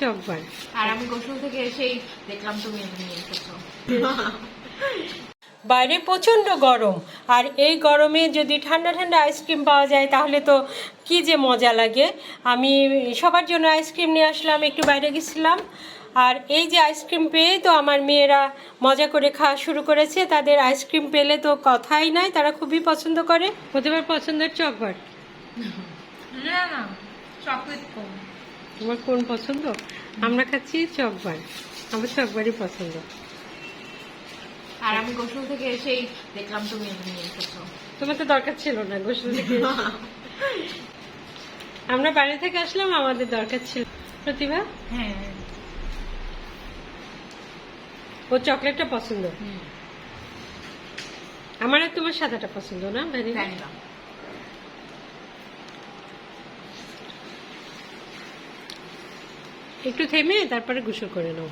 Chocobar আর আমি গোসল থেকে এসেই দেখলাম তুমি নিয়ে এসেছ। বাইরে প্রচণ্ড গরম। আর এই গরমে যদি ঠান্ডা ঠান্ডা আইসক্রিম পাওয়া যায় তাহলে তো কি যে মজা লাগে। আমি সবার জন্য আইসক্রিম নিয়ে আসলাম একটু বাইরে গেছিলাম। আর এই যে আইসক্রিম পেয়ে তো আমার মেয়েরা মজা করে খাওয়া শুরু করেছে। তাদের আইসক্রিম পেলে তো কথাই নাই তারা খুবই পছন্দ করে। প্রতিবার পছন্দের চকবার না না চকলেট কম। তোমার কোন পছন্দ? আমরা খাচ্ছি চকবার আমার চকবারই পছন্দ। আর আমি গোসল থেকে এসেই দেখলাম তুমি তোমার তো দরকার ছিল না গোসল থেকে আমরা বাইরে থেকে আসলাম আমাদের দরকার ছিল। প্রতিভা? হ্যাঁ। ও চকলেটটা পছন্দ? আমার আর তোমার সাদাটা পছন্দ না ভ্যানিলা জানি না। একটু থেমে তারপরে গোসল করে নাও।